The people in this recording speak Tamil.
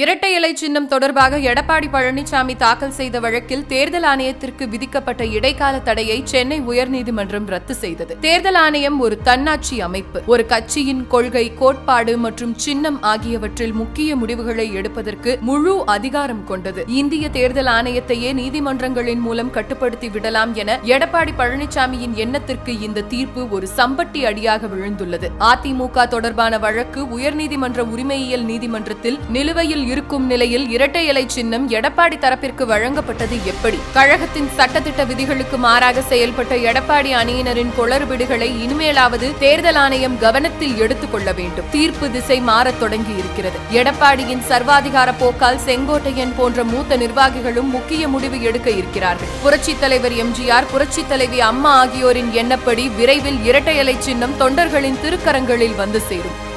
இரட்டை இலை சின்னம் தொடர்பாக எடப்பாடி பழனிசாமி தாக்கல் செய்த வழக்கில் தேர்தல் ஆணையத்திற்கு விதிக்கப்பட்ட இடைக்கால தடையை சென்னை உயர்நீதிமன்றம் ரத்து செய்தது. தேர்தல் ஆணையம் ஒரு தன்னாட்சி அமைப்பு. ஒரு கட்சியின் கொள்கை கோட்பாடு மற்றும் சின்னம் ஆகியவற்றில் முக்கிய முடிவுகளை எடுப்பதற்கு முழு அதிகாரம் கொண்டது. இந்திய தேர்தல் ஆணையத்தையே நீதிமன்றங்களின் மூலம் கட்டுப்படுத்தி விடலாம் என எடப்பாடி பழனிசாமியின் எண்ணத்திற்கு இந்த தீர்ப்பு ஒரு சம்பட்டி அடியாக விழுந்துள்ளது. அதிமுக தொடர்பான வழக்கு உயர்நீதிமன்ற உரிமையியல் நீதிமன்றத்தில் நிலுவையில் இருக்கும் நிலையில் இரட்டை இலை சின்னம் எடப்பாடி தரப்பிற்கு வழங்கப்பட்டது எப்படி? கழகத்தின் சட்டத்திட்ட விதிகளுக்கு மாறாக செயல்பட்ட எடப்பாடி அணியினரின் குளறுபடிகளை இனிமேலாவது தேர்தல் ஆணையம் கவனத்தில் எடுத்துக் கொள்ள வேண்டும். தீர்ப்பு திசை மாறத் தொடங்கி இருக்கிறது. எடப்பாடியின் சர்வாதிகார போக்கால் செங்கோட்டையன் போன்ற மூத்த நிர்வாகிகளும் முக்கிய முடிவு எடுக்க இருக்கிறார்கள். புரட்சித் தலைவர் எம்ஜிஆர் புரட்சித் தலைவி அம்மா ஆகியோரின் எண்ணப்படி விரைவில் இரட்டை இலை சின்னம் தொண்டர்களின் திருக்கரங்களில் வந்து சேரும்.